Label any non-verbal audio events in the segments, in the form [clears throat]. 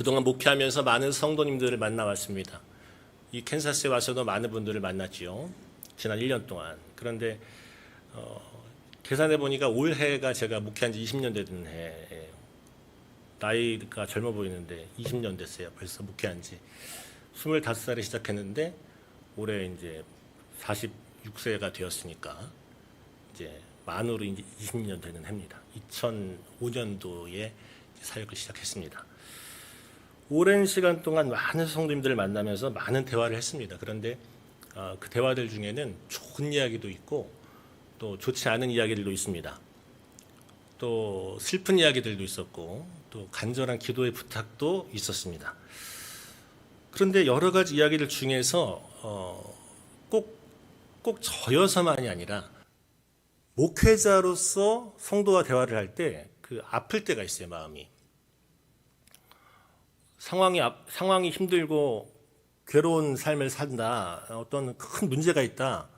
그동안 목회하면서 많은 성도님들을 만나왔습니다. 이 캔사스에 와서도 많은 분들을 만났지요. 지난 1년 동안. 그런데 어, 계산해 보니까 올해가 제가 목회한 지 20년 된 해예요. 나이가 젊어 보이는데 20년 됐어요. 벌써 목회한 지 25살에 시작했는데 올해 이제 46세가 되었으니까 이제 만으로 이제 20년 되는 해입니다. 2005년도에 사역을 시작했습니다. 오랜 시간 동안 많은 성도님들을 만나면서 많은 대화를 했습니다. 그런데 어, 그 대화들 중에는 좋은 이야기도 있고 또 좋지 않은 이야기들도 있습니다. 또 슬픈 이야기들도 있었고 또 간절한 기도의 부탁도 있었습니다. 그런데 여러 가지 이야기들 중에서 어, 꼭꼭 저여서만이 아니라 목회자로서 성도와 대화를 할 때 그 아플 때가 있어요 마음이 상황이 앞- 상황이 힘들고 괴로운 삶을 산다. 어떤 큰 문제가 있다.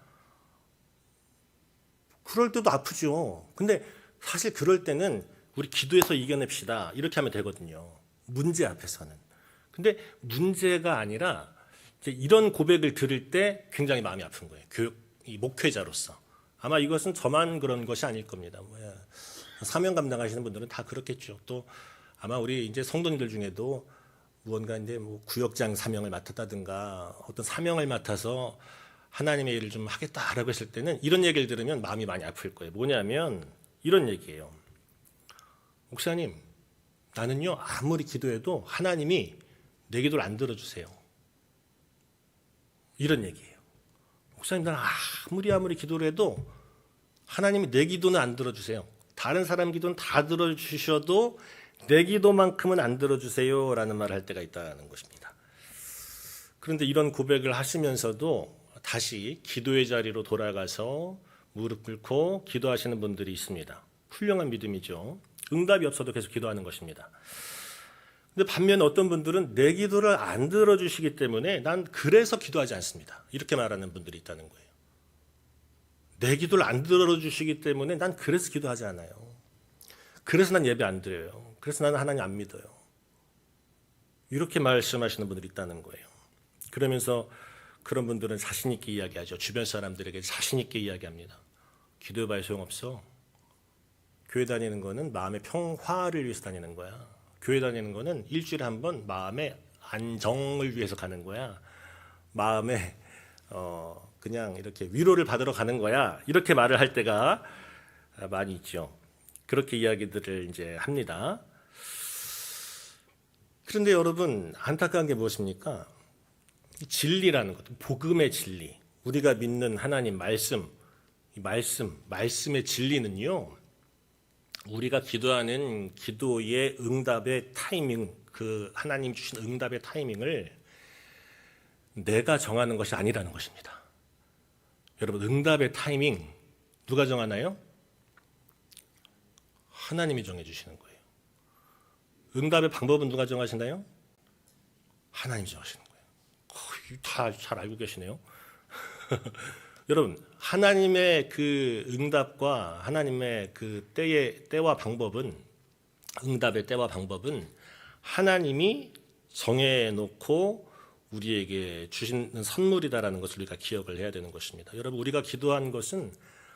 그럴 때도 아프죠. 근데 사실 그럴 때는 우리 기도해서 이겨냅시다. 이렇게 하면 되거든요. 문제 앞에서는. 근데 문제가 아니라 이런 고백을 들을 때 굉장히 마음이 아픈 거예요. 교육 이 목회자로서. 아마 이것은 저만 그런 것이 아닐 겁니다. 뭐야. 사명 감당하시는 분들은 다 그렇겠죠. 또 아마 우리 이제 성도님들 중에도 무언가 이제 뭐 구역장 사명을 맡았다든가 어떤 사명을 맡아서 하나님의 일을 좀 하겠다라고 했을 때는 이런 얘기를 들으면 마음이 많이 아플 거예요. 뭐냐면 이런 얘기예요. 목사님, 나는요 아무리 기도해도 하나님이 내 기도를 안 들어주세요. 이런 얘기예요. 목사님, 나는 아무리 아무리 기도를 해도 하나님이 내 기도는 안 들어주세요. 다른 사람 기도는 다 들어주셔도 내 기도만큼은 안 들어주세요. 라는 말을 할 때가 있다는 것입니다. 그런데 이런 고백을 하시면서도 다시 기도의 자리로 돌아가서 무릎 꿇고 기도하시는 분들이 있습니다. 훌륭한 믿음이죠. 응답이 없어도 계속 기도하는 것입니다. 근데 반면 어떤 분들은 내 기도를 안 들어주시기 때문에 난 그래서 기도하지 않습니다. 이렇게 말하는 분들이 있다는 거예요. 내 기도를 안 들어주시기 때문에 난 그래서 기도하지 않아요. 그래서 난 예배 안 드려요. 그래서 나는 하나님 안 믿어요. 이렇게 말씀하시는 분들이 있다는 거예요. 그러면서 그런 분들은 자신 있게 이야기하죠. 주변 사람들에게 자신 있게 이야기합니다. 기도해봐야 소용없어. 교회 다니는 거는 마음의 평화를 위해서 다니는 거야. 교회 다니는 거는 일주일에 한 번 마음의 안정을 위해서 가는 거야. 마음에 어 그냥 이렇게 위로를 받으러 가는 거야. 이렇게 말을 할 때가 많이 있죠. 그렇게 이야기들을 이제 합니다. 그런데 여러분 안타까운 게 무엇입니까? 이 진리라는 것, 복음의 진리, 우리가 믿는 하나님 말씀, 이 말씀, 말씀의 진리는요. 우리가 기도하는 기도의 응답의 타이밍, 그 하나님 주신 응답의 타이밍을 내가 정하는 것이 아니라는 것입니다. 여러분, 응답의 타이밍 누가 정하나요? 하나님이 정해 주시는 거예요. 응답의 방법은 누가 정하시나요? 하나님이 정하시는 거예요. 다 잘 알고 계시네요. [laughs] 여러분, 하나님의 그 응답과 하나님의 그 때의 때와 방법은 응답의 때와 방법은 하나님이 정해 놓고 우리에게 주시는 선물이다라는 것을 우리가 기억을 해야 되는 것입니다. 여러분, 우리가 기도한 것은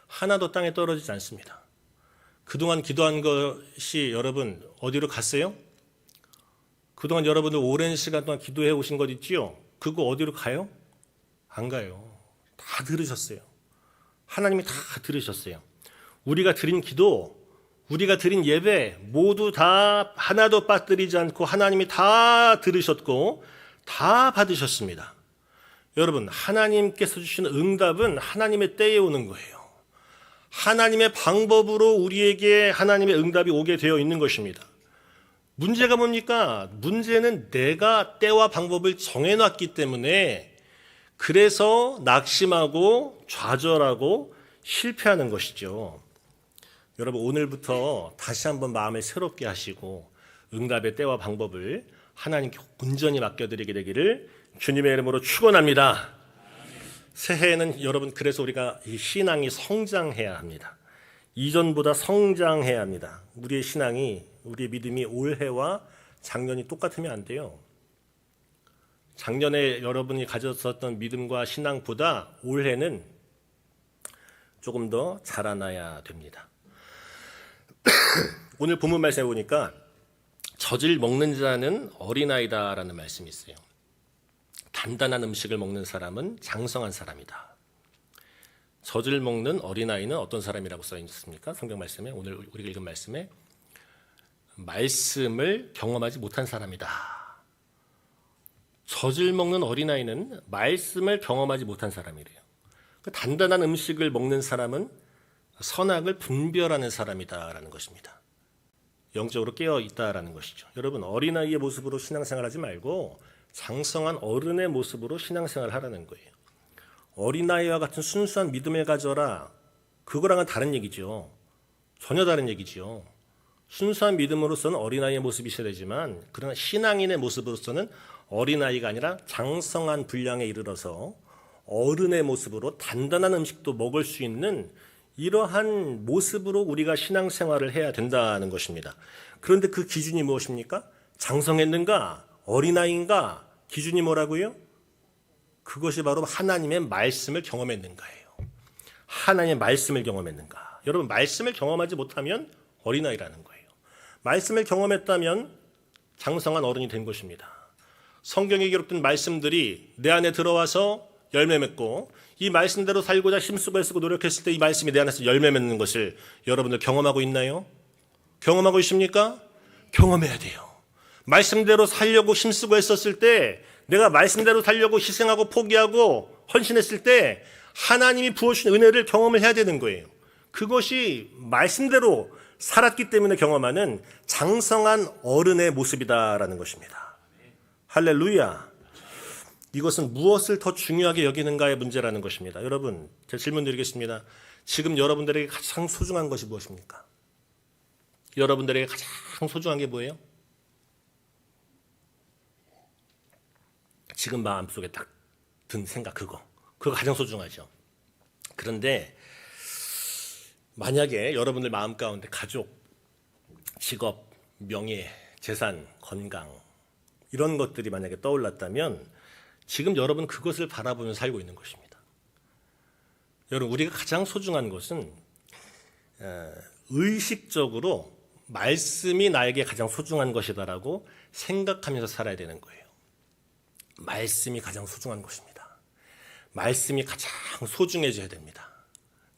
하나도 땅에 떨어지지 않습니다. 그동안 기도한 것이 여러분 어디로 갔어요? 그동안 여러분들 오랜 시간 동안 기도해 오신 것 있지요? 그거 어디로 가요? 안 가요. 다 들으셨어요. 하나님이 다 들으셨어요. 우리가 드린 기도, 우리가 드린 예배 모두 다 하나도 빠뜨리지 않고 하나님이 다 들으셨고 다 받으셨습니다. 여러분, 하나님께서 주시는 응답은 하나님의 때에 오는 거예요. 하나님의 방법으로 우리에게 하나님의 응답이 오게 되어 있는 것입니다. 문제가 뭡니까? 문제는 내가 때와 방법을 정해놨기 때문에 그래서 낙심하고 좌절하고 실패하는 것이죠. 여러분, 오늘부터 다시 한번 마음을 새롭게 하시고 응답의 때와 방법을 하나님께 온전히 맡겨드리게 되기를 주님의 이름으로 축원합니다. 새해에는 여러분 그래서 우리가 이 신앙이 성장해야 합니다. 이전보다 성장해야 합니다. 우리의 신앙이 우리의 믿음이 올해와 작년이 똑같으면 안 돼요. 작년에 여러분이 가졌었던 믿음과 신앙보다 올해는 조금 더 자라나야 됩니다. [clears throat] 오늘 본문 말씀에 보니까 젖을 먹는 자는 어린아이다라는 말씀이 있어요. 단단한 음식을 먹는 사람은 장성한 사람이다. 젖을 먹는 어린아이는 어떤 사람이라고 써 있습니까? 성경 말씀에 오늘 우리가 읽은 말씀에 말씀을 경험하지 못한 사람이다. 젖을 먹는 어린아이는 말씀을 경험하지 못한 사람이래요. 그 단단한 음식을 먹는 사람은 선악을 분별하는 사람이다라는 것입니다. 영적으로 깨어 있다라는 것이죠. 여러분 어린아이의 모습으로 신앙생활하지 말고 장성한 어른의 모습으로 신앙생활 하라는 거예요. 어린아이와 같은 순수한 믿음을 가져라. 그거랑은 다른 얘기죠. 전혀 다른 얘기지요. 순수한 믿음으로서는 어린아이의 모습이 있어야 되지만 그러나 신앙인의 모습으로서는 어린아이가 아니라 장성한 분량에 이르러서 어른의 모습으로 단단한 음식도 먹을 수 있는 이러한 모습으로 우리가 신앙생활을 해야 된다는 것입니다. 그런데 그 기준이 무엇입니까? 장성했는가? 어린아이인가? 기준이 뭐라고요? 그것이 바로 하나님의 말씀을 경험했는가예요. 하나님의 말씀을 경험했는가? 여러분 말씀을 경험하지 못하면 어린아이라는 거예요. 말씀을 경험했다면 장성한 어른이 된 것입니다. 성경에 기록된 말씀들이 내 안에 들어와서 열매 맺고 이 말씀대로 살고자 힘쓰고 애쓰고 노력했을 때 이 말씀이 내 안에서 열매 맺는 것을 여러분들 경험하고 있나요? 경험하고 있습니까? 경험해야 돼요. 말씀대로 살려고 힘쓰고 했었을 때 내가 말씀대로 살려고 희생하고 포기하고 헌신했을 때 하나님이 부어주신 은혜를 경험을 해야 되는 거예요. 그것이 말씀대로 살았기 때문에 경험하는 장성한 어른의 모습이다라는 것입니다. 할렐루야. 이것은 무엇을 더 중요하게 여기는가의 문제라는 것입니다. 여러분, 제가 질문 드리겠습니다. 지금 여러분들에게 가장 소중한 것이 무엇입니까? 여러분들에게 가장 소중한 게 뭐예요? 지금 마음속에 딱 든 생각 그거. 그거 가장 소중하죠. 그런데 만약에 여러분들 마음 가운데 가족, 직업, 명예, 재산, 건강 이런 것들이 만약에 떠올랐다면 지금 여러분 그것을 바라보면서 살고 있는 것입니다. 여러분 우리가 가장 소중한 것은 어, 의식적으로 말씀이 나에게 가장 소중한 것이다라고 생각하면서 살아야 되는 거예요. 말씀이 가장 소중한 것입니다. 말씀이 가장 소중해져야 됩니다.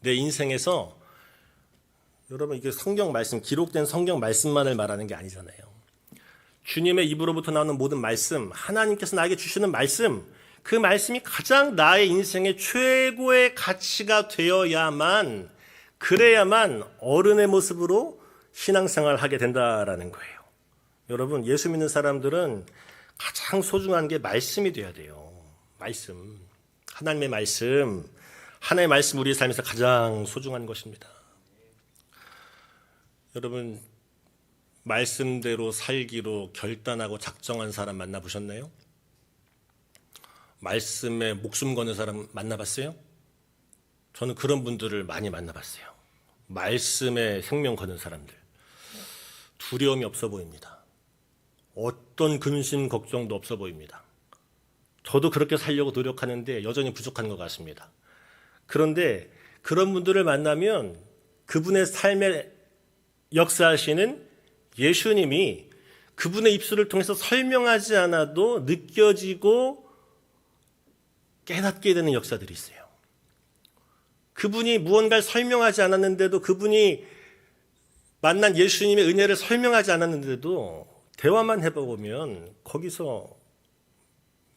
내 인생에서 여러분 이게 성경 말씀 기록된 성경 말씀만을 말하는 게 아니잖아요. 주님의 입으로부터 나오는 모든 말씀, 하나님께서 나에게 주시는 말씀, 그 말씀이 가장 나의 인생의 최고의 가치가 되어야만 그래야만 어른의 모습으로 신앙생활을 하게 된다라는 거예요. 여러분 예수 믿는 사람들은 가장 소중한 게 말씀이 돼야 돼요. 말씀. 하나님의 말씀. 하나님의 말씀 우리의 삶에서 가장 소중한 것입니다. 여러분 말씀대로 살기로 결단하고 작정한 사람 만나보셨나요? 말씀에 목숨 거는 사람 만나봤어요? 저는 그런 분들을 많이 만나봤어요. 말씀에 생명 거는 사람들. 두려움이 없어 보입니다. 어떤 근심, 걱정도 없어 보입니다. 저도 그렇게 살려고 노력하는데 여전히 부족한 것 같습니다. 그런데 그런 분들을 만나면 그분의 삶에 역사하시는 예수님이 그분의 입술을 통해서 설명하지 않아도 느껴지고 깨닫게 되는 역사들이 있어요. 그분이 무언가를 설명하지 않았는데도 그분이 만난 예수님의 은혜를 설명하지 않았는데도 대화만 해보면 거기서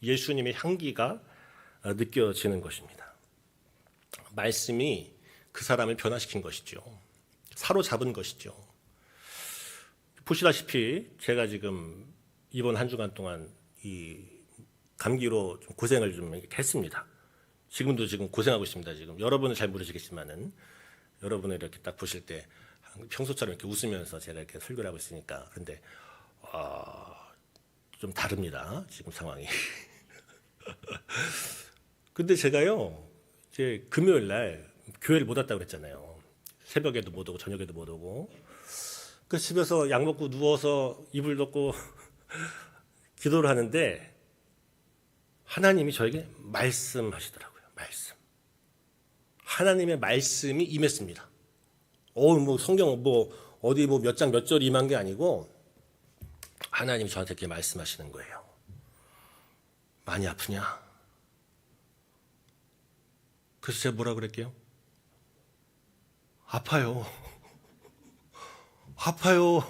예수님의 향기가 느껴지는 것입니다. 말씀이 그 사람을 변화시킨 것이죠. 사로잡은 것이죠. 보시다시피 제가 지금 이번 한 주간 동안 이 감기로 좀 고생을 좀 했습니다. 지금도 지금 고생하고 있습니다. 지금 여러분은 잘 모르시겠지만은 여러분을 이렇게 딱 보실 때 평소처럼 이렇게 웃으면서 제가 이렇게 설교를 하고 있으니까 그런데 어, 좀 다릅니다. 지금 상황이. [laughs] 근데 제가요 이제 금요일 날 교회를 못 왔다고 그랬잖아요. 새벽에도 못 오고 저녁에도 못 오고 그 집에서 약 먹고 누워서 이불 덮고 [laughs] 기도를 하는데 하나님이 저에게 말씀하시더라고요. 말씀. 하나님의 말씀이 임했습니다. 어, 뭐 성경 뭐 어디 뭐 몇 장 몇 절 임한 게 아니고 하나님이 저한테 이렇게 말씀하시는 거예요. 많이 아프냐? 그래서 제가 뭐라 그랬게요? 아파요. 아파요.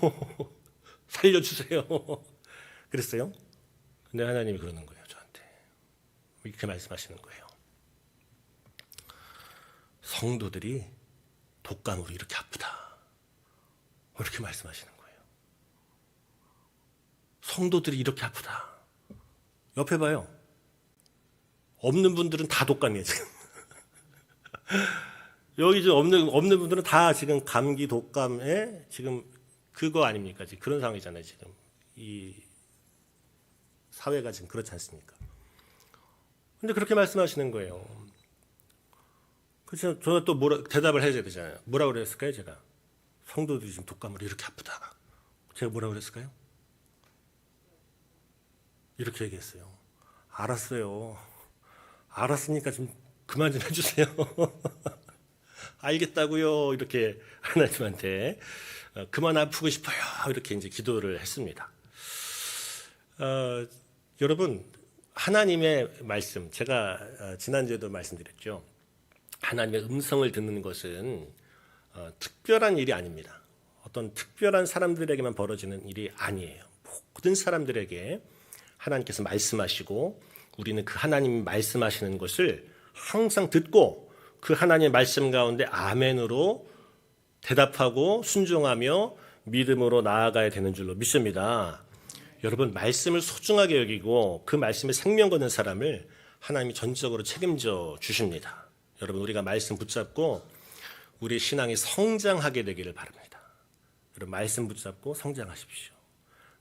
살려주세요. 그랬어요. 근데 하나님이 그러는 거예요, 저한테. 이렇게 말씀하시는 거예요. 성도들이 독감으로 이렇게 아프다. 이렇게 말씀하시는 거예요. 성도들이 이렇게 아프다. 옆에 봐요. 없는 분들은 다 독감이에요, 지금. 여기 지금 없는, 없는 분들은 다 지금 감기, 독감에 지금 그거 아닙니까? 지금 그런 상황이잖아요, 지금. 이 사회가 지금 그렇지 않습니까? 근데 그렇게 말씀하시는 거예요. 그래서 저는 또 뭐라, 대답을 해줘야 되잖아요. 뭐라 그랬을까요, 제가? 성도들이 지금 독감으로 이렇게 아프다. 제가 뭐라 그랬을까요? 이렇게 얘기했어요. 알았어요. 알았으니까 좀 그만 좀 해주세요. [laughs] 알겠다고요. 이렇게 [laughs] 하나님한테 어, 그만 아프고 싶어요. 이렇게 이제 기도를 했습니다. 어, 여러분 하나님의 말씀 제가 어, 지난주에도 말씀드렸죠. 하나님의 음성을 듣는 것은 어, 특별한 일이 아닙니다. 어떤 특별한 사람들에게만 벌어지는 일이 아니에요. 모든 사람들에게 하나님께서 말씀하시고 우리는 그 하나님이 말씀하시는 것을 항상 듣고 그 하나님의 말씀 가운데 아멘으로 대답하고 순종하며 믿음으로 나아가야 되는 줄로 믿습니다. 여러분 말씀을 소중하게 여기고 그 말씀에 생명 거는 사람을 하나님이 전적으로 책임져 주십니다. 여러분 우리가 말씀 붙잡고 우리 신앙이 성장하게 되기를 바랍니다. 여러분 말씀 붙잡고 성장하십시오.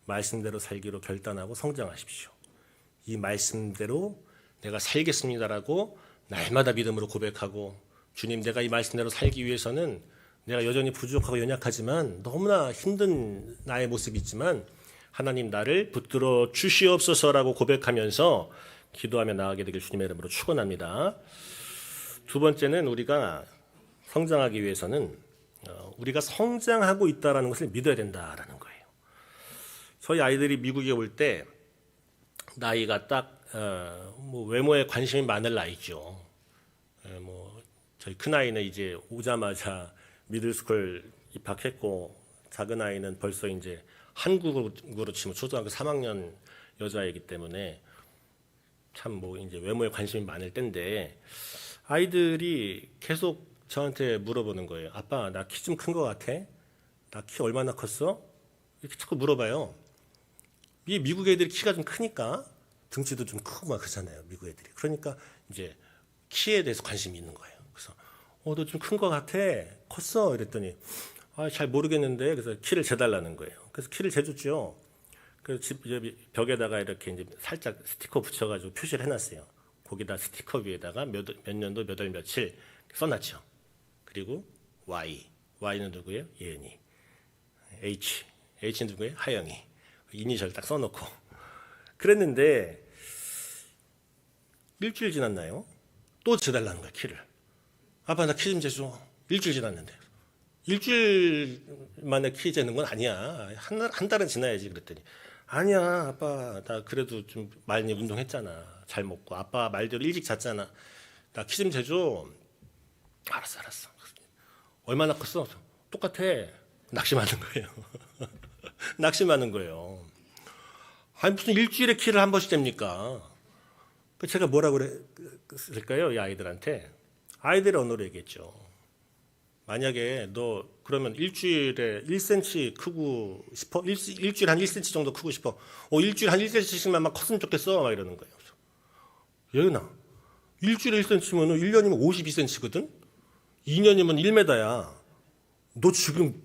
말씀대로 살기로 결단하고 성장하십시오. 이 말씀대로 내가 살겠습니다라고 날마다 믿음으로 고백하고 주님 내가 이 말씀대로 살기 위해서는 내가 여전히 부족하고 연약하지만 너무나 힘든 나의 모습이 있지만 하나님 나를 붙들어 주시옵소서라고 고백하면서 기도하며 나아가게 되길 주님의 이름으로 축원합니다. 두 번째는 우리가 성장하기 위해서는 어, 우리가 성장하고 있다라는 것을 믿어야 된다라는 거예요. 저희 아이들이 미국에 올 때 나이가 딱뭐 외모에 관심이 많을 나이죠. 저희 큰 아이는 이제 오자마자 미들스쿨 입학했고 작은 아이는 벌써 이제 한국으로 치면 초등학교 3학년 여자이기 때문에 참 뭐 이제 외모에 관심이 많을 때인데 아이들이 계속 저한테 물어보는 거예요. 아빠 나 키 좀큰것 같아? 나 키 얼마나 컸어? 이렇게 자꾸 물어봐요. 이 미국 애들이 키가 좀 크니까 등치도 좀 크고 막 그러잖아요. 미국 애들이. 그러니까 이제 키에 대해서 관심이 있는 거예요. 어 너 좀 큰 것 같아. 컸어. 이랬더니 아, 잘 모르겠는데 그래서 키를 재달라는 거예요. 그래서 키를 재줬죠. 그래서 집 여기 벽에다가 이렇게 이제 살짝 스티커 붙여가지고 표시를 해놨어요. 거기다 스티커 위에다가 몇, 몇 년도 몇 월 며칠 써놨죠. 그리고 Y, Y는 누구예요? 예은이. H, H는 누구예요? 하영이. 이니셜 딱 써놓고 그랬는데 일주일 지났나요? 또 재달라는 거야 키를. 아빠 나 키 좀 재줘. 일주일 지났는데 일주일 만에 키 재는 건 아니야. 한, 달- 한 달은 지나야지 그랬더니 아니야 아빠 나 그래도 좀 많이 운동했잖아. 잘 먹고 아빠 말대로 일찍 잤잖아. 나 키 좀 재줘. 알았어 알았어. 얼마나 컸어? 똑같아. 낙심하는 거예요. [laughs] 낙심하는 거예요. 아니 무슨 일주일에 키를 한 번씩 됩니까? 그 제가 뭐라고 그랬을까요? 이 아이들한테 아이들의 언어로 얘기했죠. 만약에 너 그러면 일주일에 1cm 크고 싶어? 일, 일주일 한 1cm 정도 크고 싶어? 어, 일주일 한 1cm씩만 막 컸으면 좋겠어? 막 이러는 거예요. 예은아, 일주일에 1cm면 1년이면 52cm거든? 2년이면 1m야. 너 지금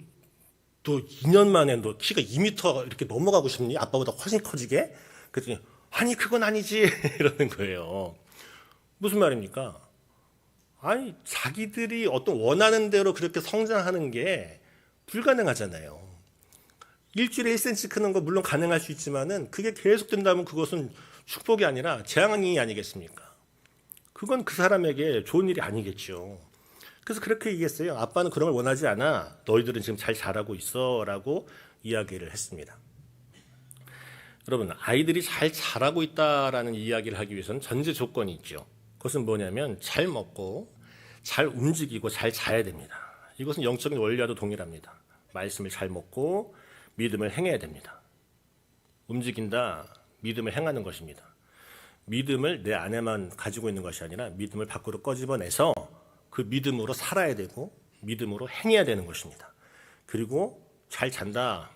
너 2년 만에 너 키가 2m 이렇게 넘어가고 싶니? 아빠보다 훨씬 커지게? 그랬더니 아니 그건 아니지 [laughs] 이러는 거예요. 무슨 말입니까? 아니 자기들이 어떤 원하는 대로 그렇게 성장하는 게 불가능하잖아요. 일주일에 1cm 크는 거 물론 가능할 수 있지만은 그게 계속 된다면 그것은 축복이 아니라 재앙이 아니겠습니까? 그건 그 사람에게 좋은 일이 아니겠죠. 그래서 그렇게 얘기했어요. 아빠는 그런 걸 원하지 않아. 너희들은 지금 잘 자라고 있어라고 이야기를 했습니다. 여러분, 아이들이 잘 자라고 있다라는 이야기를 하기 위해서는 전제 조건이 있죠. 그것은 뭐냐면 잘 먹고 잘 움직이고 잘 자야 됩니다. 이것은 영적인 원리와도 동일합니다. 말씀을 잘 먹고 믿음을 행해야 됩니다. 움직인다, 믿음을 행하는 것입니다. 믿음을 내 안에만 가지고 있는 것이 아니라 믿음을 밖으로 꺼집어내서 그 믿음으로 살아야 되고 믿음으로 행해야 되는 것입니다. 그리고 잘 잔다.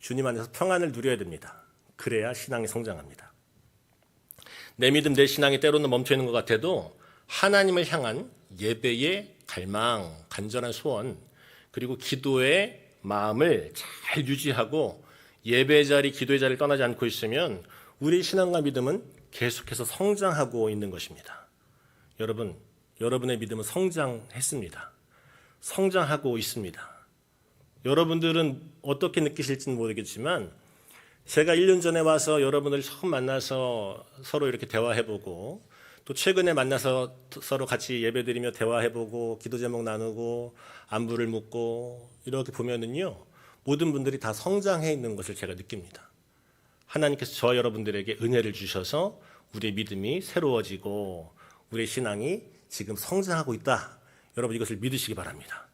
주님 안에서 평안을 누려야 됩니다. 그래야 신앙이 성장합니다. 내 믿음, 내 신앙이 때로는 멈춰 있는 것 같아도 하나님을 향한 예배의 갈망, 간절한 소원, 그리고 기도의 마음을 잘 유지하고 예배 자리, 기도의 자리를 떠나지 않고 있으면 우리 신앙과 믿음은 계속해서 성장하고 있는 것입니다. 여러분, 여러분의 믿음은 성장했습니다. 성장하고 있습니다. 여러분들은 어떻게 느끼실지는 모르겠지만 제가 1년 전에 와서 여러분을 처음 만나서 서로 이렇게 대화해보고 또 최근에 만나서 서로 같이 예배드리며 대화해보고 기도 제목 나누고 안부를 묻고 이렇게 보면은요 모든 분들이 다 성장해 있는 것을 제가 느낍니다. 하나님께서 저 여러분들에게 은혜를 주셔서 우리의 믿음이 새로워지고 우리의 신앙이 지금 성장하고 있다. 여러분 이것을 믿으시기 바랍니다.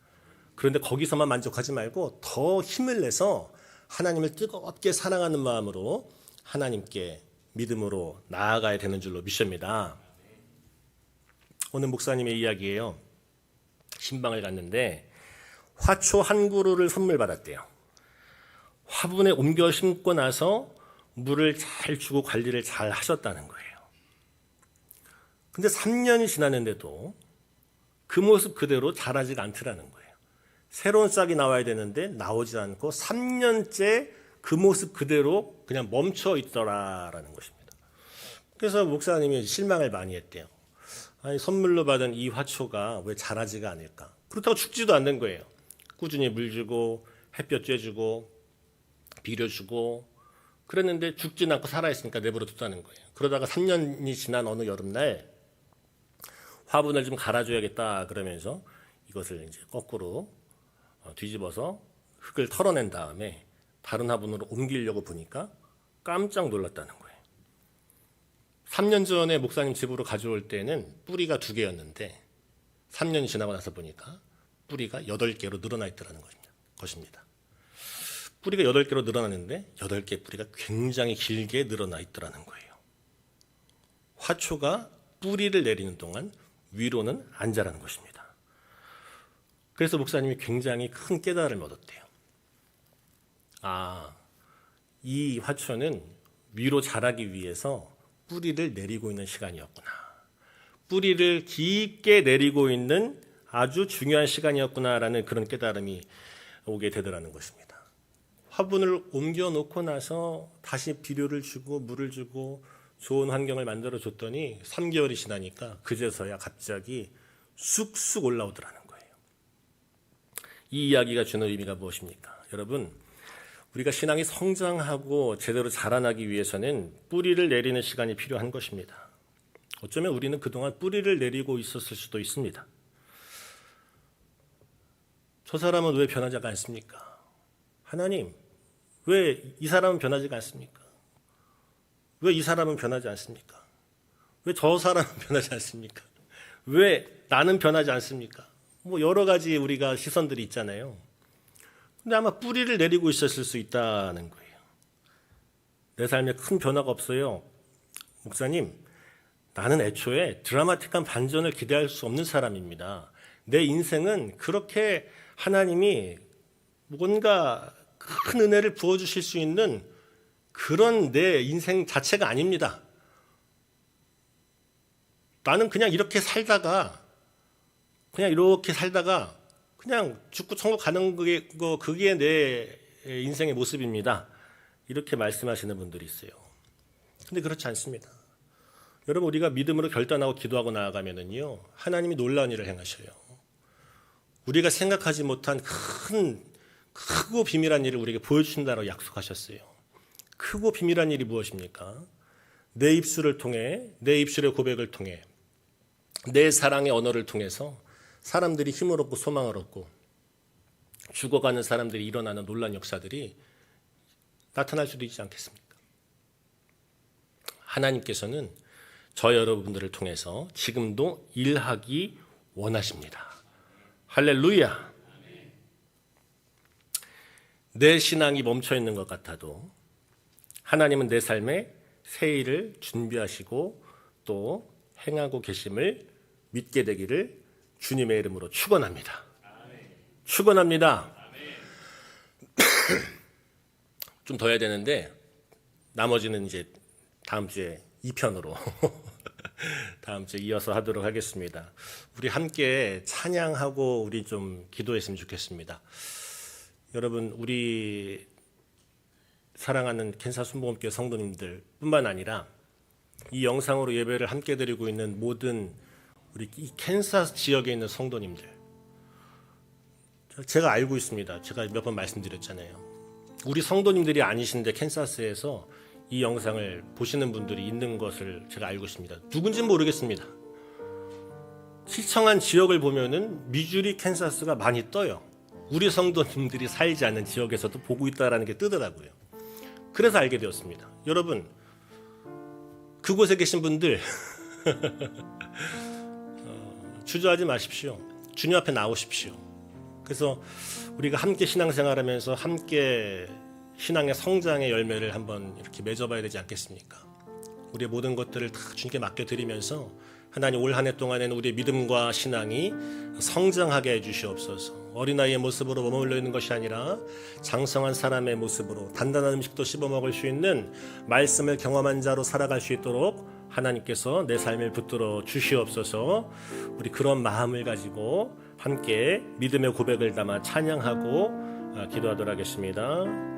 그런데 거기서만 만족하지 말고 더 힘을 내서 하나님을 뜨겁게 사랑하는 마음으로 하나님께 믿음으로 나아가야 되는 줄로 믿습니다. 오늘 목사님의 이야기예요. 신방을 갔는데 화초 한 그루를 선물 받았대요. 화분에 옮겨 심고 나서 물을 잘 주고 관리를 잘 하셨다는 거예요. 근데 3년이 지났는데도 그 모습 그대로 자라지가 않더라는 거예요. 새로운 싹이 나와야 되는데 나오지 않고 3년째 그 모습 그대로 그냥 멈춰 있더라라는 것입니다. 그래서 목사님이 실망을 많이 했대요. 아니 선물로 받은 이 화초가 왜 자라지가 않을까? 그렇다고 죽지도 않는 거예요. 꾸준히 물 주고 햇볕 쬐주고 비료 주고 그랬는데 죽진 않고 살아있으니까 내버려 뒀다는 거예요. 그러다가 3년이 지난 어느 여름날 화분을 좀 갈아줘야겠다 그러면서 이것을 이제 거꾸로 어, 뒤집어서 흙을 털어낸 다음에 다른 화분으로 옮기려고 보니까 깜짝 놀랐다는 거예요. 3년 전에 목사님 집으로 가져올 때는 뿌리가 두 개였는데 3년이 지나고 나서 보니까 뿌리가 8개로 늘어나 있더라는 것입니다. 뿌리가 8개로 늘어나는데 8개 뿌리가 굉장히 길게 늘어나 있더라는 거예요. 화초가 뿌리를 내리는 동안 위로는 안 자라는 것입니다. 그래서 목사님이 굉장히 큰 깨달음을 얻었대요. 아, 이 화초는 위로 자라기 위해서 뿌리를 내리고 있는 시간이었구나. 뿌리를 깊게 내리고 있는 아주 중요한 시간이었구나라는 그런 깨달음이 오게 되더라는 것입니다. 화분을 옮겨 놓고 나서 다시 비료를 주고 물을 주고 좋은 환경을 만들어 줬더니 3개월이 지나니까 그제서야 갑자기 쑥쑥 올라오더라는. 이 이야기가 주는 의미가 무엇입니까? 여러분, 우리가 신앙이 성장하고 제대로 자라나기 위해서는 뿌리를 내리는 시간이 필요한 것입니다. 어쩌면 우리는 그동안 뿌리를 내리고 있었을 수도 있습니다. 저 사람은 왜 변하지 않습니까? 하나님, 왜 이 사람은 변하지가 않습니까? 왜 이 사람은 변하지 않습니까? 왜 저 사람은 [laughs] 변하지 않습니까? 왜 나는 변하지 않습니까? 뭐 여러 가지 우리가 시선들이 있잖아요. 근데 아마 뿌리를 내리고 있었을 수 있다는 거예요. 내 삶에 큰 변화가 없어요. 목사님, 나는 애초에 드라마틱한 반전을 기대할 수 없는 사람입니다. 내 인생은 그렇게 하나님이 뭔가 큰 은혜를 부어주실 수 있는 그런 내 인생 자체가 아닙니다. 나는 그냥 이렇게 살다가 그냥 이렇게 살다가 그냥 죽고 천국 가는 그게, 그게 내 인생의 모습입니다. 이렇게 말씀하시는 분들이 있어요. 근데 그렇지 않습니다. 여러분 우리가 믿음으로 결단하고 기도하고 나아가면은요 하나님이 놀라운 일을 행하셔요. 우리가 생각하지 못한 큰 크고 비밀한 일을 우리에게 보여주신다고 약속하셨어요. 크고 비밀한 일이 무엇입니까? 내 입술을 통해 내 입술의 고백을 통해 내 사랑의 언어를 통해서 사람들이 힘을 얻고 소망을 얻고 죽어가는 사람들이 일어나는 놀란 역사들이 나타날 수도 있지 않겠습니까? 하나님께서는 저 여러분들을 통해서 지금도 일하기 원하십니다. 할렐루야. 내 신앙이 멈춰 있는 것 같아도 하나님은 내 삶에 새 일을 준비하시고 또 행하고 계심을 믿게 되기를 주님의 이름으로 축원합니다. 축원합니다. [coughs] 좀 더 해야 되는데 나머지는 이제 다음 주에 2편으로 [laughs] 다음 주에 이어서 하도록 하겠습니다. 우리 함께 찬양하고 우리 좀 기도했으면 좋겠습니다. 여러분 우리 사랑하는 캔사 순복음교 성도님들뿐만 아니라 이 영상으로 예배를 함께 드리고 있는 모든 우리 이 캔사스 지역에 있는 성도님들 제가 알고 있습니다. 제가 몇 번 말씀드렸잖아요. 우리 성도님들이 아니신데 캔사스에서 이 영상을 보시는 분들이 있는 것을 제가 알고 있습니다. 누군지는 모르겠습니다. 시청한 지역을 보면은 미주리 캔사스가 많이 떠요. 우리 성도님들이 살지 않는 지역에서도 보고 있다라는 게 뜨더라고요. 그래서 알게 되었습니다. 여러분 그곳에 계신 분들 어, [laughs] 주저하지 마십시오. 주님 앞에 나오십시오. 그래서 우리가 함께 신앙생활하면서 함께 신앙의 성장의 열매를 한번 이렇게 맺어봐야 되지 않겠습니까? 우리의 모든 것들을 다 주님께 맡겨드리면서 하나님 올 한 해 동안에는 우리의 믿음과 신앙이 성장하게 해주시옵소서. 어린아이의 모습으로 머물러 있는 것이 아니라 장성한 사람의 모습으로 단단한 음식도 씹어 먹을 수 있는 말씀을 경험한 자로 살아갈 수 있도록 하나님께서 내 삶을 붙들어 주시옵소서. 우리 그런 마음을 가지고 함께 믿음의 고백을 담아 찬양하고 아, 기도하도록 하겠습니다.